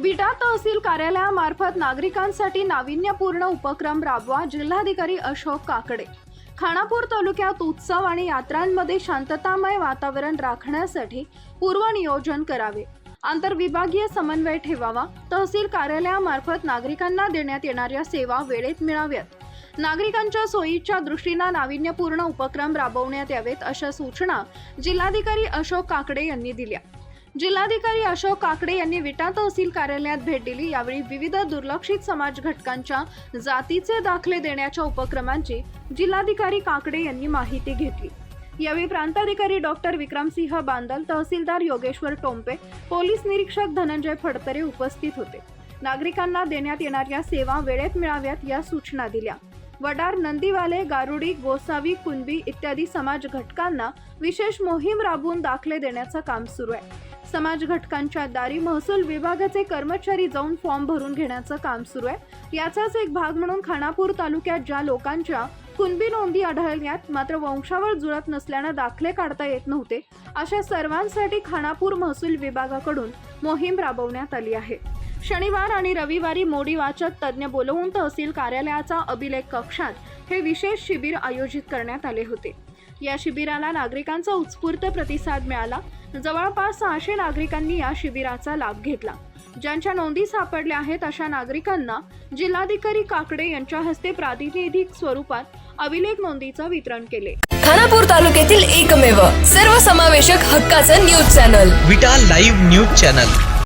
विटा तहसील कार्यालयामार्फत नागरिकांसाठी नाविन्यपूर्ण उपक्रम राबवा जिल्हाधिकारी अशोक काकडे. खानापूर तालुक्यात उत्सव आणि यात्रांमध्ये शांततामय वातावरण राखण्यासाठी पूर्वनियोजन करावे. आंतरविभागीय समन्वय ठेवावा. तहसील कार्यालयामार्फत नागरिकांना देण्यात येणाऱ्या सेवा वेळेत मिळाव्यात. नागरिकांच्या सोयीच्या दृष्टीनं नाविन्यपूर्ण उपक्रम राबवण्यात यावेत अशा सूचना जिल्हाधिकारी अशोक काकडे यांनी दिल्या. जिल्हाधिकारी अशोक काकडे यांनी विटा तहसील कार्यालयात भेट दिली. यावेळी विविध दुर्लक्षित समाज घटकांच्या जातीचे दाखले देण्याच्या उपक्रमांची जिल्हाधिकारी काकडे यांनी माहिती घेतली. यावेळी प्रांताधिकारी डॉक्टर विक्रमसिंह बांदल तहसीलदार योगेश्वर टोंपे पोलीस निरीक्षक धनंजय फडतरे उपस्थित होते. नागरिकांना देण्यात येणाऱ्या सेवा वेळेत मिळाव्यात या सूचना दिल्या. वडार नंदीवाले गारुडी गोसावी कुणबी इत्यादी समाज घटकांना विशेष मोहीम राबवून दाखले देण्याचं काम सुरू आहे. समाज घटकांच्या दारी महसूल विभागाचे कर्मचारी जाऊन फॉर्म भरून घेण्याचं काम सुरू आहे. याचाच एक भाग म्हणून खानापूर तालुक्यात ज्या लोकांच्या कुणबी नोंदी आढळल्यात मात्र वंशावर जुळत नसल्यानं दाखले काढता येत नव्हते अशा सर्वांसाठी खानापूर महसूल विभागाकडून मोहीम राबवण्यात आली आहे. शनिवार आणि रविवारी मोडी वाचक तज्ज्ञ बोलवून तहसील कार्यालयाचा अभिलेख कक्षात हे विशेष शिबिर आयोजित करण्यात आले होते. या शिबिराला नागरिकांचा उत्स्फूर्त प्रतिसाद मिळाला. जवळपास सहाशे नागरिकांनी या शिबिराचा लाभ घेतला. ज्यांच्या नोंदी सापडल्या आहेत अशा नागरिकांना जिल्हाधिकारी काकडे यांच्या हस्ते प्रातिनिधिक स्वरूपात अभिलेख नोंदीचं वितरण केले. खानापूर तालुक्यातील एकमेव सर्वसमावेशक हक्काचं news channel. Vita live news channel.